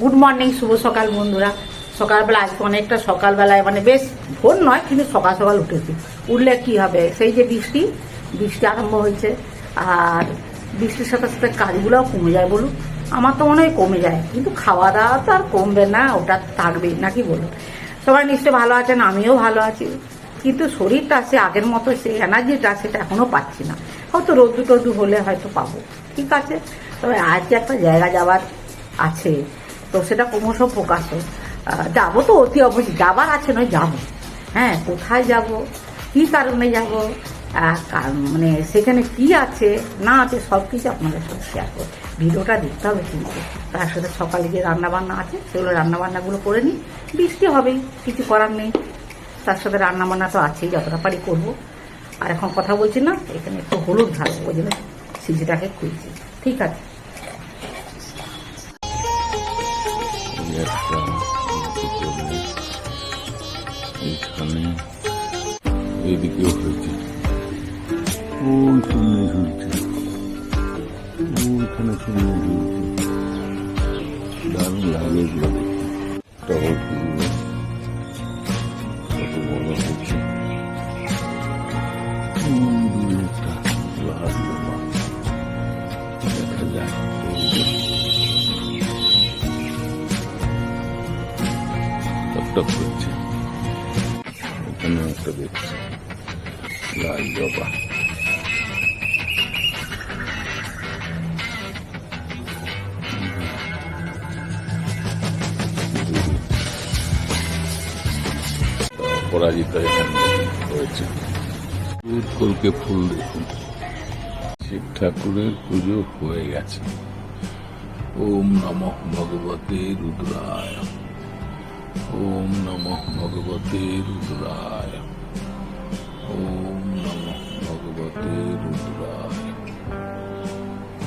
Good morning শুভ সকাল বন্ধুরা। সকালবেলা আজকে অনেকটা সকালবেলায় মানে বেশ ভোর নয়, কিন্তু সকাল সকাল উঠেছি। উঠলে কি হবে? সেই যে বৃষ্টি বৃষ্টি আরম্ভ হয়েছে, আর বৃষ্টির সাথে সাথে কাজগুলোও কমে যায় বলুন। আমার তো মনে হয় কমে যায়, কিন্তু খাওয়া দাওয়া তো আর কমবে না, ওটা থাকবেই, নাকি বলুন? সবাই নিশ্চয়ই ভালো আছেন, আমিও ভালো আছি। কিন্তু শরীরটা সে আগের মতো, সেই এনার্জিটা সেটা এখনও পাচ্ছি না। হয়তো রোদ্দু টদ্দু হলে হয়তো পাবো, ঠিক আছে? তবে আজকে একটা জায়গা যাওয়ার আছে। তো সেটা ক্রমশ প্রকাশ। হয় যাব তো অতি অবশ্যই। যাবার আছে নয়, যাব। হ্যাঁ কোথায় যাব? কি কারণে যাব? মানে সেখানে কি আছে, না আছে সব কিছু আপনাদের সাথে শেয়ার করব। ভিডিওটা দেখতে হবে কিন্তু। তার সাথে সকালে যে রান্নাবান্না আছে, সেগুলো রান্নাবান্নাগুলো করে নিই। বৃষ্টি হবেই, কিছু করার নেই। তার সাথে রান্নাবান্না তো আছেই, যতটা পারি করব। আর এখন কথা বলছি না, এখানে একটু হলুদ ঢালবো ওই জন্য সিজিটাকে খুলছি ঠিক আছে। একটা এইখানে এইদিকেও হয়েছে। ওইখানে ঝুলছে ওইখানে শুনে ঝুলছে দারুণ লাগে এগুলো টহল এখানে একটা দেখছি। লাল জবা অপরাজিতা এখানে রয়েছে। ফুল দেখুন। শিব ঠাকুরের পুজো হয়ে গেছে। ওম নমঃ ভগবতে রুদ্রায়। ওম নমঃ ভগবতে রুদ্রায়। ওম নমঃ ভগবতে রুদ্রায়।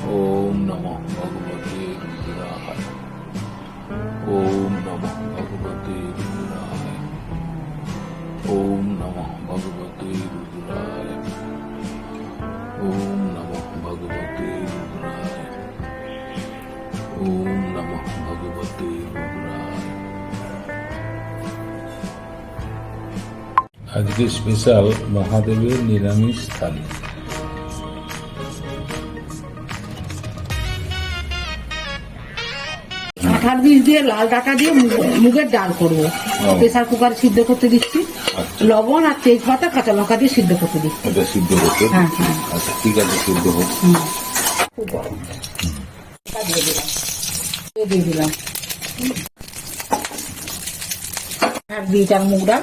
ওম নমঃ ভগবতে রুদ্রায়। ওম নমঃ ভগবতে রুদ্রায়। ওম নমঃ ভগবতে রুদ্রায়। ওম নমঃ আজকে স্পেশাল মহাদেবের নিরামিষ থালি। আঠার বীজ দিয়ে লাল ডাটা দিয়ে মুগের ডাল করব। প্রেসার কুকার সিদ্ধ করতে দিচ্ছি। আচ্ছা। লবণ আর তেজপাতা কাঁচা লঙ্কা দিয়ে সিদ্ধ করতে দিচ্ছি। এটা সিদ্ধ হতে হ্যাঁ, হ্যাঁ। আচ্ছা ঠিক আছে সিদ্ধ হোক। খুব গরম। দিয়ে দিলাম। দিয়ে দিয়ে দিলাম। আর বীজ আর মুগ ডাল।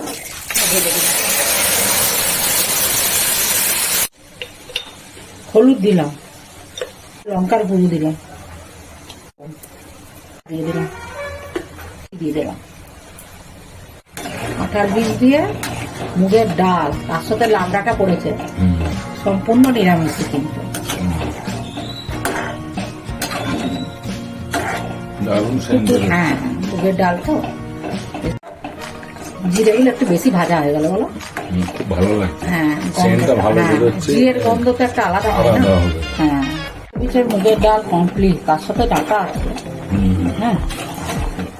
ঢেলে দিলাম। হলুদ দিলাম। লঙ্কার গুঁড়ো দিলাম। দিয়ে দিলাম। দিয়ে দিলাম। আটার বীজ দিয়ে মুগের ডাল তার সাথে লাল ডাটা পড়েছে সম্পূর্ণ নিরামিষ কিন্তু। হ্যাঁ মুগের ডাল তো। জিরেগুলো একটু বেশি ভাজা হয়ে গেল বলো? খুব ভালো লাগছে। হ্যাঁ হ্যাঁ, জিরের গন্ধ তো একটা আলাদা হয় না? হ্যাঁ। পিছের মুগের ডাল কমপ্লিট তার সাথে ডাটা আছে। হ্যাঁ।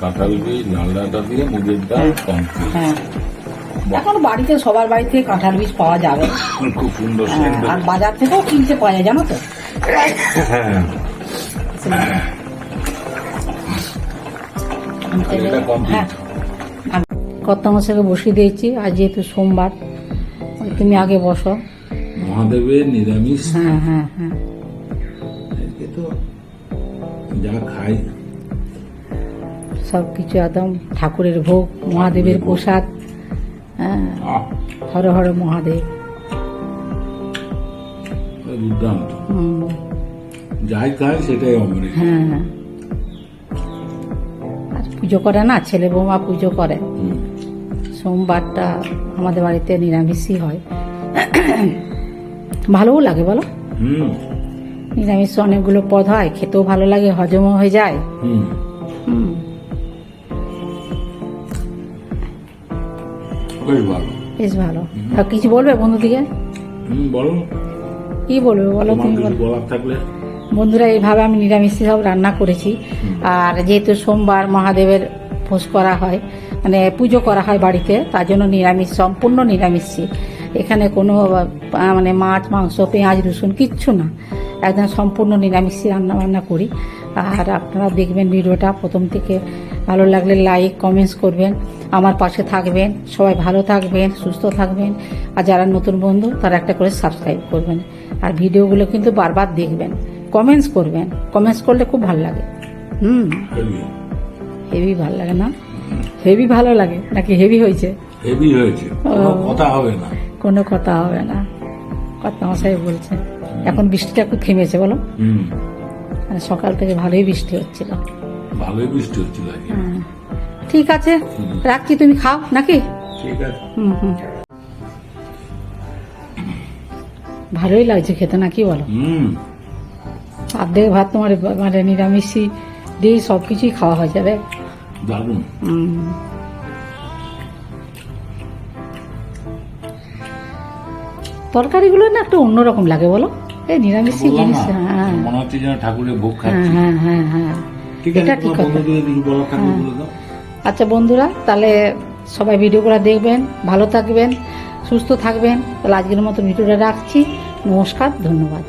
কাঁঠাল বীজ লাল ডাঁটা দিয়ে মুগের ডাল কমপ্লিট হ্যাঁ। এখন বাড়িতে সবার বাড়িতে কাঁঠাল বীজ পাওয়া যাবে। খুব সুন্দর হ্যাঁ, আর বাজার থেকেও কিনতে পাওয়া যায় জানো তো? হ্যাঁ। কত মশাকে বসিয়ে দিয়েছি। আজ যেহেতু সোমবার তুমি আগে বসো। মহাদেবের নিরামিষ। হ্যাঁ হ্যাঁ হ্যাঁ। তো যা খাই। সব কিছু একদম ঠাকুরের ভোগ মহাদেবের প্রসাদ হ্যাঁ। হর হর মহাদেব। দুর্দান্ত। যাই খাই সেটাই অমৃত। হ্যাঁ হ্যাঁ। আর পুজো করে না? ছেলে বৌমা পুজো করে। সোমবারটা আমাদের বাড়িতে নিরামিষই হয়। ভালোও লাগে বলো। নিরামিষ অনেকগুলো পদ হয় খেতেও ভালো লাগে হজমও হয়ে যায়। বেশ ভালো। আর কিছু বলবে বন্ধুদিকে বলো। কি বলবে বলো তুমি? বলার থাকলে। বন্ধুরা এইভাবে আমি নিরামিষ সব রান্না করেছি। আর যেহেতু সোমবার মহাদেবের ভোজ করা হয় মানে পুজো করা হয় বাড়িতে তার জন্য নিরামিষ সম্পূর্ণ নিরামিষ। এখানে কোনো মানে মাছ মাংস পেঁয়াজ রসুন কিচ্ছু না। একদম সম্পূর্ণ নিরামিষ রান্না বান্না করি। আর আপনারা দেখবেন ভিডিওটা প্রথম থেকে ভালো লাগলে লাইক কমেন্টস করবেন। আমার পাশে থাকবেন সবাই ভালো থাকবেন সুস্থ থাকবেন। আর যারা নতুন বন্ধু তারা একটা করে সাবস্ক্রাইব করবেন। আর ভিডিওগুলো কিন্তু বারবার দেখবেন কমেন্টস করবেন। কমেন্টস করলে খুব ভালো লাগে। হুম। হেভি ভালো লাগে না? হেভি ভালো লাগে নাকি হেভি হয়েছে? হেভি হয়েছে কোনো কথা হবে না। কোনো কথা হবে না। কথা মশাই বলছে এখন বৃষ্টিটা একটু থেমেছে বলো। হুম। মানে সকাল থেকে ভালোই বৃষ্টি হচ্ছিল। ভালোই বৃষ্টি হচ্ছিল। ঠিক আছে রাখছি তুমি খাও নাকি? ঠিক আছে। হুম হুম। ভালোই লাগছে খেতে নাকি বলো? হুম। অর্ধেক ভাত তোমার মানে নিরামিষই দিয়ে সব কিছুই খাওয়া হয়ে যাবে। দারুণ। তরকারিগুলো না একটু অন্যরকম লাগে বলো? এই নিরামিষই জিনিস হ্যাঁ। মনে হচ্ছে যেন ঠাকুরের ভোগ হ্যাঁ খাচ্ছি। হ্যাঁ হ্যাঁ হ্যাঁ। ঠিক এটা আছে। বন্ধুদের কিছু বলে দাও। আচ্ছা বন্ধুরা তাহলে সবাই ভিডিওগুলো দেখবেন ভালো থাকবেন সুস্থ থাকবেন। তাহলে আজকের মতো ভিডিওটা রাখছি। নমস্কার ধন্যবাদ।